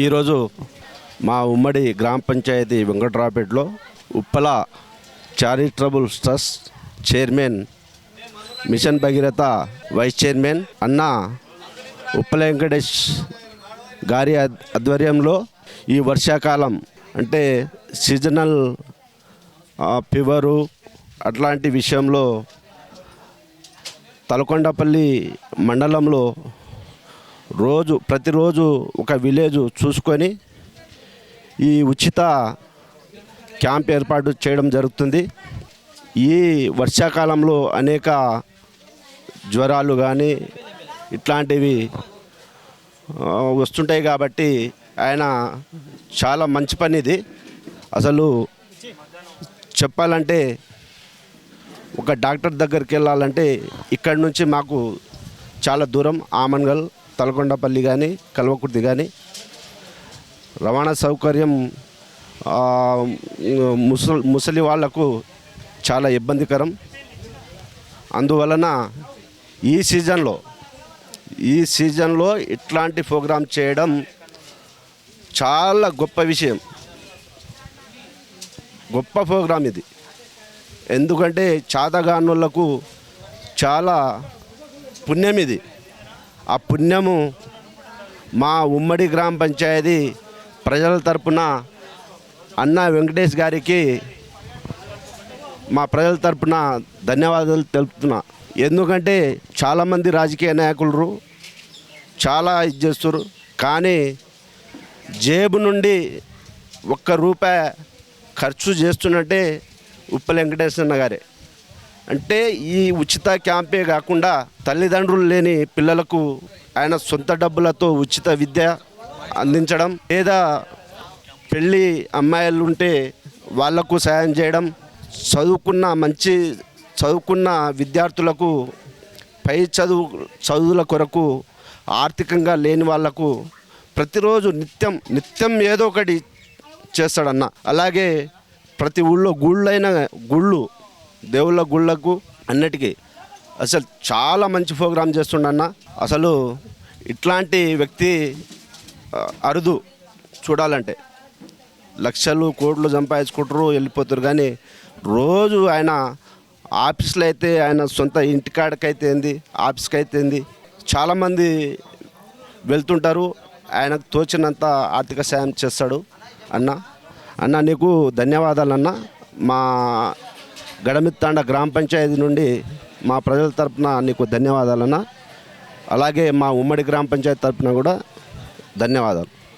ఈరోజు మా ఉమ్మడి గ్రామ panchayat వెంకట్రావుపేటలో Uppala charitable trust chairman mission Bhagiratha vice chairman అన్న ఉప్పల వెంకటేష్ గారి ఆధ్వర్యంలో ఈ వర్షాకాలం అంటే సీజనల్ ఫీవరు అట్లాంటి విషయంలో తలకొండపల్లి మండలంలో రోజు ప్రతిరోజు ఒక విలేజ్ చూసుకొని ఈ ఉచిత క్యాంప్ ఏర్పాటు చేయడం జరుగుతుంది. ఈ వర్షాకాలంలో అనేక జ్వరాలు కానీ ఇట్లాంటివి వస్తుంటాయి కాబట్టి ఆయన చాలా మంచి పని ఇది. అసలు చెప్పాలంటే ఒక డాక్టర్ దగ్గరికి వెళ్ళాలంటే ఇక్కడి నుంచి మాకు చాలా దూరం ఆమన్గల్ తలకొండపల్లి కానీ కల్వకుర్తి కానీ రవాణా సౌకర్యం ముసలి ముసలి వాళ్ళకు చాలా ఇబ్బందికరం. అందువలన ఈ సీజన్లో ఈ సీజన్లో ఇట్లాంటి ప్రోగ్రాం చేయడం చాలా గొప్ప విషయం. గొప్ప ప్రోగ్రాం ఇది. ఎందుకంటే చాతగానులకు చాలా పుణ్యం ఇది. ఆ పుణ్యము మా ఉమ్మడి గ్రామ పంచాయతీ ప్రజల తరపున అన్న వెంకటేష్ గారికి మా ప్రజల తరపున ధన్యవాదాలు తెలుపుతున్నా. ఎందుకంటే చాలామంది రాజకీయ నాయకులు చాలా ఇది చేస్తారు కానీ జేబు నుండి ఒక్క రూపాయి ఖర్చు చేస్తున్నట్టే ఉప్పల వెంకటేశ్వర గారే. అంటే ఈ ఉచిత క్యాంపే కాకుండా తల్లిదండ్రులు లేని పిల్లలకు ఆయన సొంత డబ్బులతో ఉచిత విద్య అందించడం లేదా పెళ్ళి అమ్మాయిలు ఉంటే వాళ్ళకు సాయం చేయడం చదువుకున్న మంచి చదువుకున్న విద్యార్థులకు పై చదువు చదువుల కొరకు ఆర్థికంగా లేని వాళ్ళకు ప్రతిరోజు నిత్యం నిత్యం ఏదో ఒకటి చేస్తాడన్న. అలాగే ప్రతి ఊళ్ళో గుళ్ళైన గుళ్ళు దేవుళ్ళ గుళ్ళకు అన్నిటికీ. అసలు చాలా మంచి ప్రోగ్రాం చేస్తుండన్న అసలు ఇట్లాంటి వ్యక్తి అరుదు చూడాలంటే. లక్షలు కోట్లు సంపాదించుకుంటారు వెళ్ళిపోతారు. కానీ రోజు ఆయన ఆఫీస్లో అయితే ఆయన సొంత ఇంటికాడకైతే ఏంది ఆఫీస్కి అయితే ఏంది. చాలామంది వెళ్తుంటారు. ఆయనకు తోచినంత ఆర్థిక సాయం చేస్తాడు అన్న. అన్న నీకు ధన్యవాదాలు అన్న. మా గడమిత్తాండ గ్రామ పంచాయతీ నుండి మా ప్రజల తరపున నీకు ధన్యవాదాలన్నా. అలాగే మా ఉమ్మడి గ్రామ పంచాయతీ తరపున కూడా ధన్యవాదాలు.